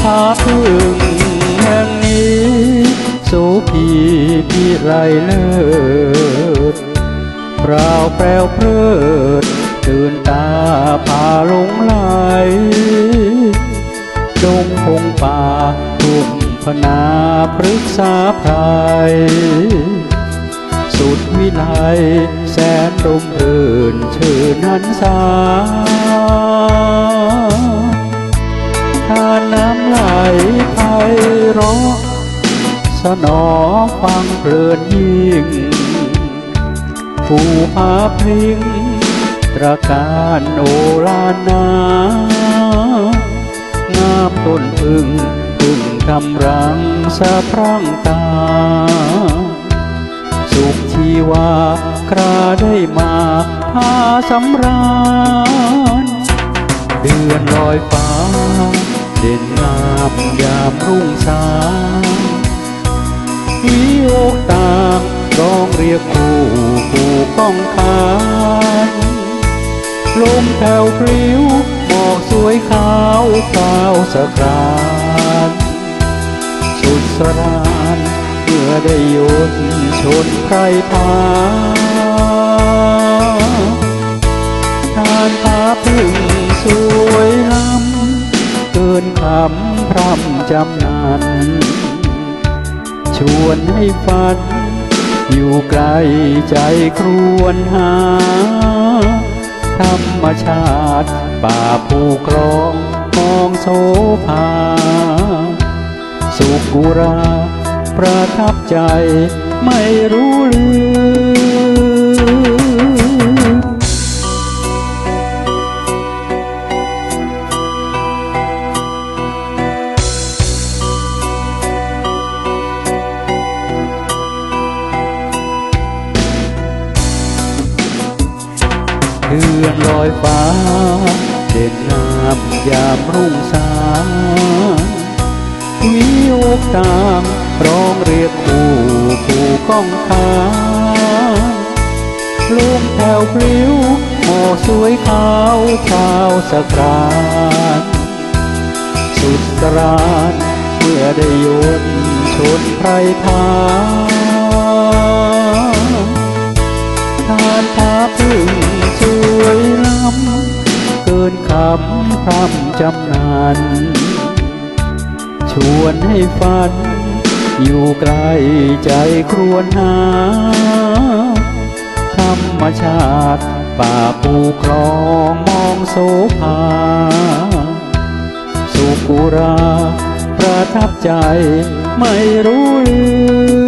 ผาพึ่งแห่งนี้โสพีพิไรเลิศปล่าแปลวเพลิดตื่นตาพาหลงไหลดงพงป่าทุ่มพนาพฤกษาไพรสุดวิไลแสนร่มรื่นชื่นหันษา นอฟังเพลินยิ่งภูผาพริงตระการโอลานา งามต้นพึ่งพึ่งทำรังสะพรั่งตา สุขชีวาคราได้มาพาสำราญ เดือนลอยฟ้า เด่นงามยามรุ่งสาง วิโอกตางร้องเรียกคู่คู่ป้องคานลมแผ่วพริ้วหมอกสวยขาวคราวสะครานสุดสรานเมื่อได้ยนชนไพรพาทานพาพึ่งสวยล้ำเกินคำพร่ำจำนัน ชวนให้ฝัน อยู่ไกลใจครวนหา ธรรมชาติป่าภูครองมองโสภา สุกุรา ประทับใจไม่รู้ลืม ดือนลอยฟ้า เด่นงามยามรุ่งสางวิโอกตามร้องเรียกคู่คู่ก้องคางลมแผ่วพลิ้วหมอสวยขาวชาวสกรานสุดสรานเมื่อได้ยนชนไพรพาทานพาพึ่ำนานชวนให้ฝัน อยู่ไกลใจครวนหา ธรรมชาติ ป่าภูครองมองโสภา สุกุรา ประทับใจไม่รู้ลืม